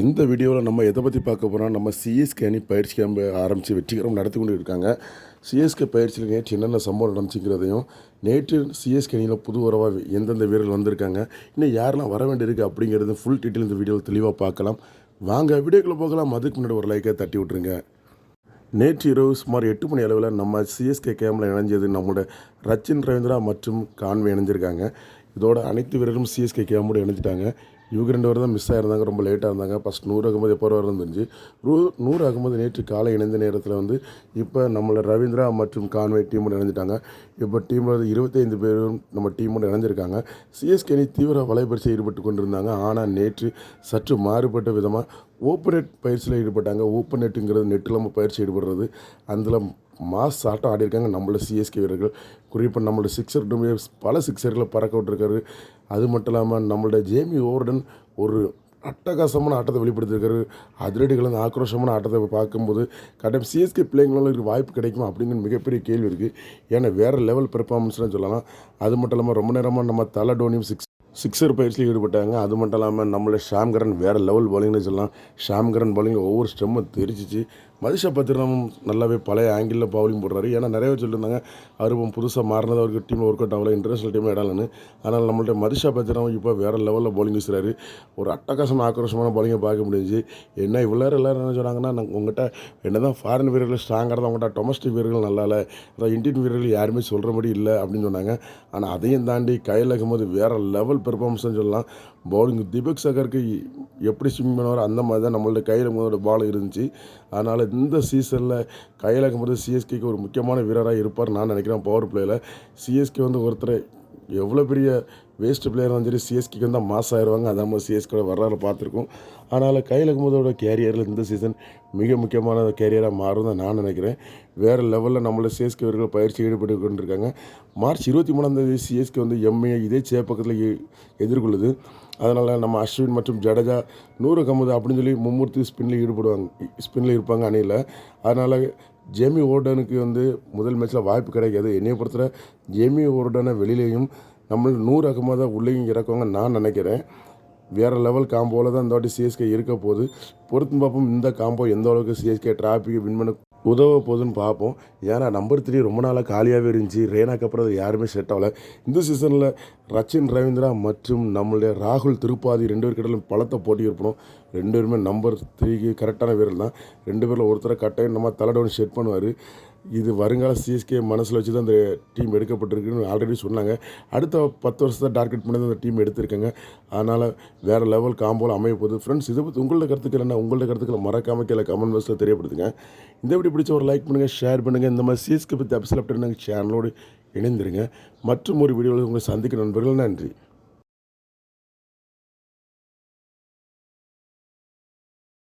இந்த வீடியோவில் நம்ம எதை பற்றி பார்க்க போகிறோம் நம்ம சிஎஸ்கே அணி பயிற்சி கேம்பு ஆரம்பித்து வெற்றிகரம் நடத்தி கொண்டு இருக்காங்க சிஎஸ்கே பயிற்சியில் நேற்று என்னென்ன சம்பவம் நடந்துச்சுங்கிறதையும் நேற்று சிஎஸ்கே அணியில் புது உறவாக எந்தெந்த வீரர்கள் வந்திருக்காங்க இன்னும் யாரெல்லாம் வர வேண்டியிருக்கு அப்படிங்கிறது ஃபுல் டீட்டெயில் இந்த வீடியோவில் தெளிவாக பார்க்கலாம். வாங்க வீடியோக்குள்ளே போகலாம். அதுக்கு முன்னாடி ஒரு லைக்கை தட்டி விட்ருங்க நேற்று இரவு சுமார் எட்டு மணி அளவில் நம்ம சிஎஸ்கே கேமில் இணைஞ்சது நம்மளோட ரச்சின் ரவீந்திரா மற்றும் கான்வே இணைஞ்சிருக்காங்க. இதோட அனைத்து வீரரும் சிஎஸ்கே கேமோடு இணைஞ்சிட்டாங்க. இவங்க ரெண்டு பேரும் தான் மிஸ் ஆயிருந்தாங்க ரொம்ப லேட்டாக இருந்தாங்க. ஃபஸ்ட் நூறு அகமது எப்போ வரும் தெரிஞ்சு ரூ நூறு அகமது நேற்று காலை இணைந்த நேரத்தில் வந்து இப்போ நம்மளோட ரவீந்திரா மற்றும் கான்வே டீமோட இணைஞ்சிட்டாங்க. இப்போ டீமோட இருபத்தைந்து பேரும் நம்ம டீமோட இணைஞ்சிருக்காங்க. சிஎஸ்கே அணி தீவிர வலைபரிசை ஈடுபட்டு கொண்டிருந்தாங்க. ஆனால் நேற்று சற்று மாறுபட்ட விதமாக ஓப்பன் நெட் பயிற்சியில் ஈடுபட்டாங்க. ஓப்பன் நெட்டுங்கிறது நெட்டில் நம்ம பயிற்சி ஈடுபடுறது. அதில் மாஸ் ஆட்டம் ஆடியிருக்காங்க. நம்மளோட சிஎஸ்கே வீரர்கள். குறிப்பாக நம்மளோட சிக்ஸர் பல சிக்ஸர்களை பறக்க விட்டுருக்காரு. அது மட்டும் இல்லாமல் நம்மளோட ஜேமி ஓவர்டன் ஒரு அட்டகாசமான ஆட்டத்தை வெளிப்படுத்தியிருக்காரு. அதிரடிகள் ஆக்ரோஷமான ஆட்டத்தை பார்க்கும்போது கட்டாயம் சிஎஸ்கே பிள்ளைங்களும் வாய்ப்பு கிடைக்கும் அப்படிங்கிற மிகப்பெரிய கேள்வி இருக்குது ஏன்னா வேறு லெவல் பெர்ஃபார்மன்ஸ்னு சொல்லலாம். அது மட்டும் இல்லாமல் ரொம்ப நேரமாக நம்ம தலை டோனியும் சிக்ஸ் சிக்ஸர் பயிற்சியில் ஈடுபட்டாங்க. அது மட்டும் இல்லாமல் நம்மளோட ஷாம்கரன் வேறு லெவல் பவுலிங்னு சொல்லலாம். ஷாம்கரன் பவுலிங் ஒவ்வொரு ஸ்டெம்மும் தெரிச்சிச்சு மதிஷா பத்திரமும் நல்லாவே பழைய ஆங்கிளில் பவுலிங் போடுறாரு. ஏன்னா நிறைய பேர் சொல்லியிருந்தாங்க அவர் இப்போ புதுசாக மாறினது அவருக்கு டீம் ஒர்க் அவுட் ஆகல இன்டர்நேஷனல் டீம் இடலன்னு அதனால் நம்மள்ட்ட மதிஷா பத்திரம் இப்போ வேறு லெவலில் பவுலிங் வீசுறாரு ஒரு அட்டகாசம் ஆக்ரோஷமான பவுலிங்கை பார்க்க முடிஞ்சு என்ன இவ்வளோ எல்லாரும் என்ன சொன்னாங்கன்னா நாங்கள் உங்கள்கிட்ட என்ன தான் ஃபாரின் வீரர்கள் ஸ்ட்ராங்காக தான் உங்கள்கிட்ட டொமஸ்டிக் வீரர்கள் நல்லா இல்லை அதான் இந்தியன் வீரர்கள் யாருமே சொல்கிறபடி இல்லை அப்படின்னு சொன்னாங்க. ஆனால் அதையும் தாண்டி கையில் இருக்கும்போது வேறு லெவல் பெர்ஃபார்மன்ஸ்னு சொல்லலாம். பவுலிங் தீபக் சகருக்கு எப்படி ஸ்விம் பண்ணுவாரோ அந்த மாதிரி தான் நம்மள்ட்ட கையில் பால் இருந்துச்சு. அதனால் இந்த சீசனில் கையில் இருக்கும்போது சிஎஸ்கேக்கு ஒரு முக்கியமான வீரராக இருப்பார் நான் நினைக்கிறேன் பவர் பிளேயில் சிஎஸ்கே வந்து ஒருத்தர் எவ்வளோ பெரிய வேஸ்ட் பிளேயர் இருந்தாலும் சரி சிஎஸ்கேக்கு வந்து மாஸ் ஆயிடுவாங்க அதான் மாதிரி சிஎஸ்கேட வரலாறு பார்த்துருக்கோம். அதனால் கையில் இருக்கும்போதோட கேரியரில் இந்த சீசன் மிக முக்கியமான கேரியராக மாறும் தான் நான் நினைக்கிறேன். வேறு லெவலில் நம்மள சிஎஸ்கே வீரர்கள் பயிற்சி ஈடுபட்டு கொண்டிருக்காங்க. மார்ச் இருபத்தி மூணாம் தேதி சிஎஸ்கே வந்து எம்ஏ இதே சேப்பக்கத்தில் எதிர்கொள்ளுது. அதனால் நம்ம அஸ்வின் மற்றும் ஜடேஜா நூறு கமுது அப்படின்னு சொல்லி மும்மூர்த்தி ஸ்பின்னில் ஈடுபடுவாங்க ஸ்பின்னில் இருப்பாங்க அணியில். அதனால் ஜேமி ஓர்டனுக்கு வந்து முதல் மேட்ச்சில் வாய்ப்பு கிடைக்காது. என்னைய பொறுத்தவரை ஜேமி ஓர்டனை வெளியிலையும் நம்ம நூறு அகமதை உள்ளேயும் இறக்குவாங்க நான் நினைக்கிறேன். வேறு லெவல் காம்போவில் தான் இந்த வாட்டி சிஎஸ்கே இருக்க போகுது. பொறுத்து பார்ப்போம் இந்த காம்போ எந்த அளவுக்கு சிஎஸ்கே டிராஃபிக்கை வின் பண்ண உதவ போகுதுன்னு பார்ப்போம். ஏன்னா நம்பர் த்ரீ ரொம்ப நாளாக காலியாகவே இருந்துச்சு. ரெய்னாக்கு அப்புறம் அது யாருமே செட் ஆகலை. இந்த சீசனில் ரச்சின் ரவீந்திரா மற்றும் நம்மளுடைய ராகுல் திருப்பாதி ரெண்டு பேர் கிட்ட பலத்தை போட்டி இருப்போம் ரெண்டு பேருமே நம்பர் த்ரீக்கு கரெக்டான வீரர் தான் ரெண்டு பேரில் ஒருத்தரை கட்டாயம் நம்ம தலைடவுன் செட் பண்ணுவார். இது வருங்கால சிஎஸ்கே மனசில் வச்சு தான் அந்த டீம் எடுக்கப்பட்டிருக்குன்னு ஆல்ரெடி சொன்னாங்க. அடுத்த பத்து வருஷத்தை டார்கெட் பண்ணி தான் அந்த டீம் எடுத்திருக்காங்க. அதனால் வேறு லெவல் காம்போல் அமைய போகுது. ஃப்ரெண்ட்ஸ் இதை பற்றி உங்களோட கருத்துக்கள் என்ன? உங்களோட கருத்துக்களை மறக்காம கீழே கமெண்ட் பாக்ஸில் தெரியப்படுத்துங்க. இந்த வீடியோ பிடிச்ச ஒரு லைக் பண்ணுங்கள் ஷேர் பண்ணுங்கள் இந்த மாதிரி சிஎஸ்கே பற்றி அப்சல் அப்படி நாங்கள் சேனலோடு இணைந்திருங்க. மற்றும் ஒரு வீடியோவில் உங்களை சந்திக்க நண்பர்கள் நன்றி.